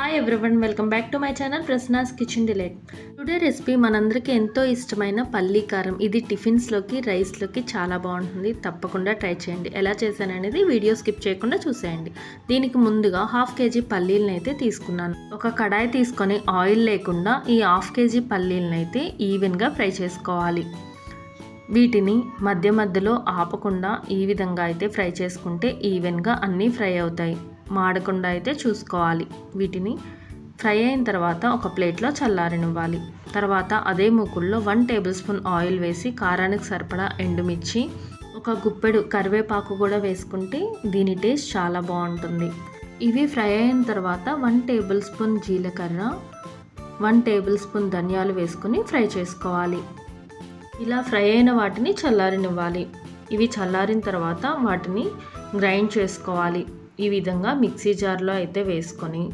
Hi everyone welcome back to my channel Prashna's kitchen delight today recipe మనందరికీ ఎంతో ఇష్టమైన పల్లీ కారం. ఇది టిఫిన్స్లోకి రైస్లోకి చాలా బాగుంటుంది. తప్పకుండా ట్రై చేయండి. ఎలా చేశాననేది వీడియో స్కిప్ చేయకుండా చూసేయండి. దీనికి ముందుగా హాఫ్ కేజీ పల్లీలను అయితే తీసుకున్నాను. ఒక కడాయి తీసుకొని ఆయిల్ లేకుండా ఈ హాఫ్ కేజీ పల్లీలను అయితే ఈవెన్గా ఫ్రై చేసుకోవాలి. వీటిని మధ్య మధ్యలో ఆపకుండా ఈ విధంగా అయితే ఫ్రై చేసుకుంటే ఈవెన్గా అన్నీ ఫ్రై అవుతాయి. మాడకుండా అయితే చూసుకోవాలి. వీటిని ఫ్రై అయిన తర్వాత ఒక ప్లేట్లో చల్లారనివ్వాలి. తర్వాత అదే మూకుల్లో వన్ టేబుల్ స్పూన్ ఆయిల్ వేసి కారానికి సరిపడా ఎండుమిర్చి ఒక గుప్పెడు కరివేపాకు కూడా వేసుకుంటే దీని టేస్ట్ చాలా బాగుంటుంది. ఇవి ఫ్రై అయిన తర్వాత వన్ టేబుల్ స్పూన్ జీలకర్ర వన్ టేబుల్ స్పూన్ ధనియాలు వేసుకుని ఫ్రై చేసుకోవాలి. ఇలా ఫ్రై అయిన వాటిని చల్లారనివ్వాలి. ఇవి చల్లారిన తర్వాత వాటిని గ్రైండ్ చేసుకోవాలి. ఈ విధంగా మిక్సీ జార్లో అయితే వేసుకొని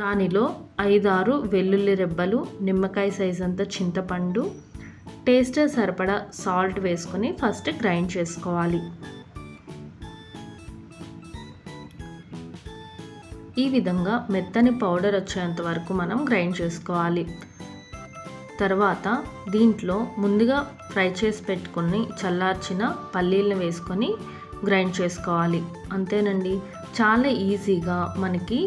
దానిలో ఐదారు వెల్లుల్లి రెబ్బలు నిమ్మకాయ సైజ్ అంత చింతపండు టేస్ట్ సరిపడా సాల్ట్ వేసుకొని ఫస్ట్ గ్రైండ్ చేసుకోవాలి. ఈ విధంగా మెత్తని పౌడర్ వచ్చేంత వరకు మనం గ్రైండ్ చేసుకోవాలి. తర్వాత దీంట్లో ముందుగా ఫ్రై చేసి పెట్టుకుని చల్లార్చిన పల్లీలను వేసుకొని గ్రైండ్ చేసుకోవాలి. అంతేనండి. చాలా ఈజీగా మనకి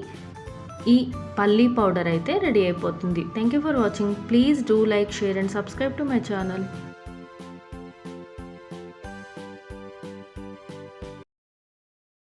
ఈ పల్లీ పౌడర్ అయితే రెడీ అయిపోతుంది. Thank you for watching please do like share and subscribe to my channel